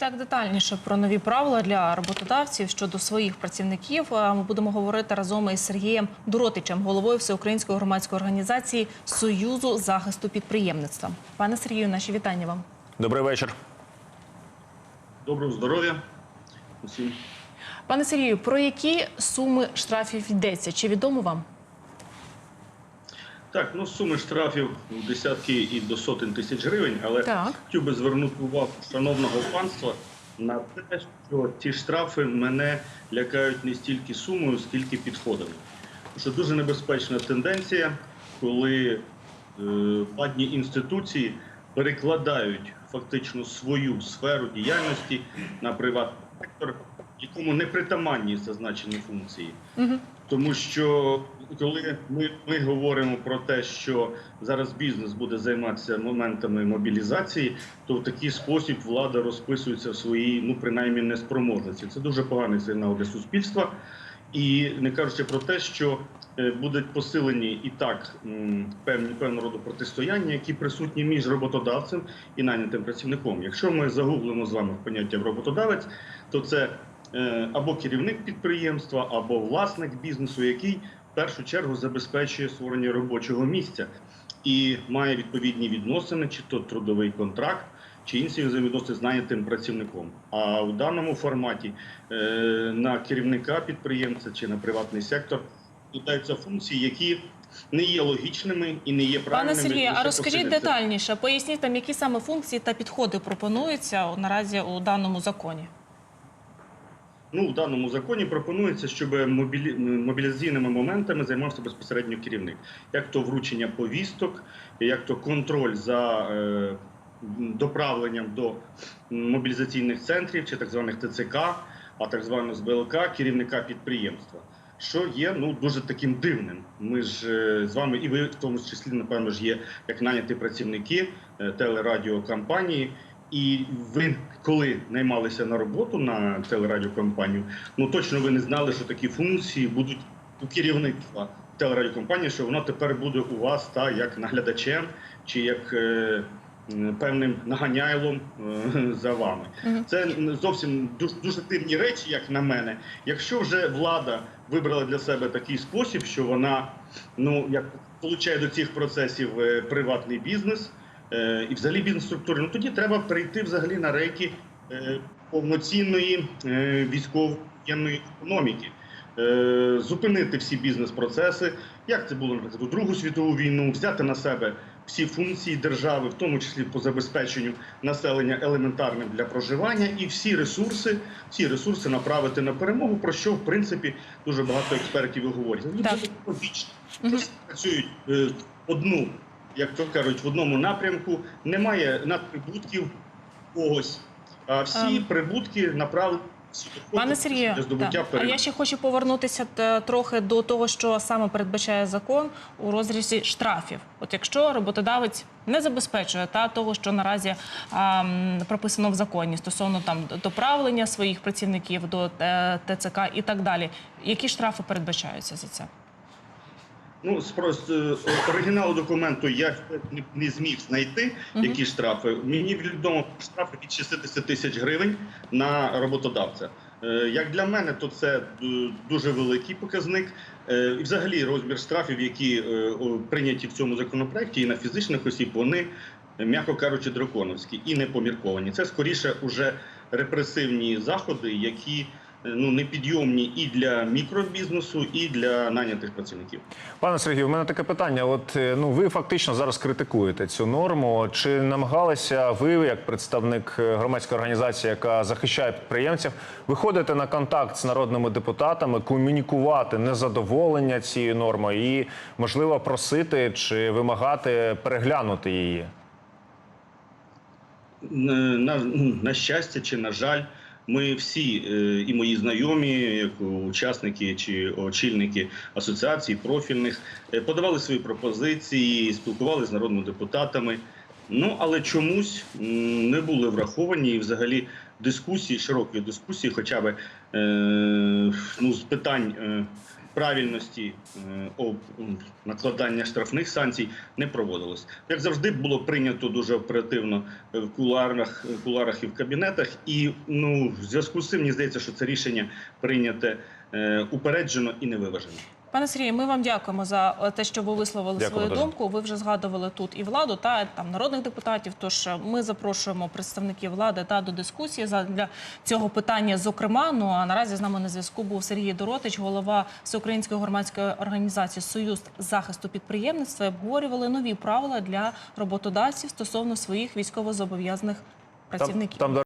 Так, детальніше про нові правила для роботодавців щодо своїх працівників ми будемо говорити разом із Сергієм Дуротичем, головою всеукраїнської громадської організації Союзу захисту підприємництва. Пане Сергію, наші вітання вам. Добрий вечір. Доброго здоров'я усім. Пане Сергію, про які суми штрафів йдеться? Чи відомо вам? Так, ну суми штрафів десятки і до сотень тисяч гривень, але Так. хотів би звернути увагу шановного панства на те, що ці штрафи мене лякають не стільки сумою, скільки підходами. Що дуже небезпечна тенденція, коли е, інституції перекладають фактично свою сферу діяльності на приватний сектор, якому не притаманні зазначені функції. Тому що коли ми, ми говоримо про те, що зараз бізнес буде займатися моментами мобілізації, то в такий спосіб влада розписується в своїй, ну принаймні, неспроможності. Це дуже поганий сигнал для суспільства. І не кажучи про те, що е, будуть посилені і так певні певного роду протистояння, які присутні між роботодавцем і нанятим працівником. Якщо ми загуглимо з вами поняття роботодавець, то це е, або керівник підприємства, або власник бізнесу, який в першу чергу забезпечує створення робочого місця і має відповідні відносини, чи то трудовий контракт, чи інші взаємовідносини з нанятим працівником. А в даному форматі е, на керівника підприємця чи на приватний сектор додаються функції, які не є логічними і не є правильними. Пане Сергію, а розкажіть детальніше, поясніть там, які саме функції та підходи пропонуються наразі у даному законі. Ну, в даному законі пропонується, щоб мобілі... мобілізаційними моментами займався безпосередньо керівник, як то вручення повісток, як то контроль за е, доправленням до мобілізаційних центрів чи так званих ТЦК, а так званого ЗБЛК керівника підприємства. Що є ну дуже таким дивним. Ми ж е, з вами, і ви в тому числі, напевно, ж є як наняті працівники е, телерадіокомпанії. І ви, коли наймалися на роботу на телерадіокомпанію, ну точно ви не знали, що такі функції будуть у керівництва телерадіокомпанії, що воно тепер буде у вас та як наглядачем чи як е, певним наганяйлом е, за вами. Мгм. Це зовсім дуже, дуже дивні речі, як на мене. Якщо вже влада вибрала для себе такий спосіб, що вона ну як получає до цих процесів е, приватний бізнес і взагалі бізнес-структури, ну тоді треба перейти взагалі на рейки е, повноцінної е, військово-воєнної економіки. Е, Зупинити всі бізнес-процеси, як це було наприклад, у Другу світову війну, взяти на себе всі функції держави, в тому числі по забезпеченню населення елементарним для проживання, і всі ресурси, всі ресурси направити на перемогу, про що в принципі дуже багато експертів і говорять. Так. дуже логічно. Працюють е, одну, як то кажуть, в одному напрямку. Немає надприбутків когось, а всі Ем. прибутки направлені Пане Сергію, так. а я ще хочу повернутися трохи до того, що саме передбачає закон у розрізі штрафів. От якщо роботодавець не забезпечує та того, що наразі а, прописано в законі стосовно там доправлення своїх працівників до е, ТЦК і так далі, які штрафи передбачаються за це? Ну, з просто е, оригіналу документу я не, зміг знайти, які штрафи. Мені відомо штрафи від 60 тисяч гривень на роботодавця. Е, Як для мене, то це е, дуже великий показник. І взагалі розмір штрафів, які прийняті в цьому законопроекті, і на фізичних осіб, вони, м'яко кажучи, драконовські і не помірковані. Це скоріше уже репресивні заходи, які ну непідйомні і для мікробізнесу, і для нанятих працівників. Пане Сергію, в мене таке питання. От е, ну ви фактично зараз критикуєте цю норму. Чи намагалися ви, як представник е, громадської організації, яка захищає підприємців, виходити на контакт з народними депутатами, комунікувати незадоволення цією нормою і можливо просити чи вимагати переглянути її? на, на щастя чи на жаль, ми всі, е, і мої знайомі, як учасники чи очільники асоціацій профільних, е, подавали свої пропозиції, спілкувалися з народними депутатами. Ну але чомусь не були враховані і взагалі дискусії, широкої дискусії, хоча б е, ну, з питань правильності е, накладання штрафних санкцій не проводилось. Як завжди, було прийнято дуже оперативно е, в куларах кулуарах і в кабінетах. І ну, в зв'язку з цим мені здається, що це рішення прийняте е, упереджено і невиважено. Пане Сергію, ми вам дякуємо за е, те, що ви висловили Дякую свою дуже. думку. Ви вже згадували тут і владу, та там народних депутатів. Тож е, ми запрошуємо представників влади та до дискусії за- для цього питання. Зокрема, ну а наразі з нами на зв'язку був Сергій Доротич, голова Всеукраїнської громадської організації Союз захисту підприємництва. Обговорювали нові правила для роботодавців стосовно своїх військовозобов'язаних Там, працівників. там, до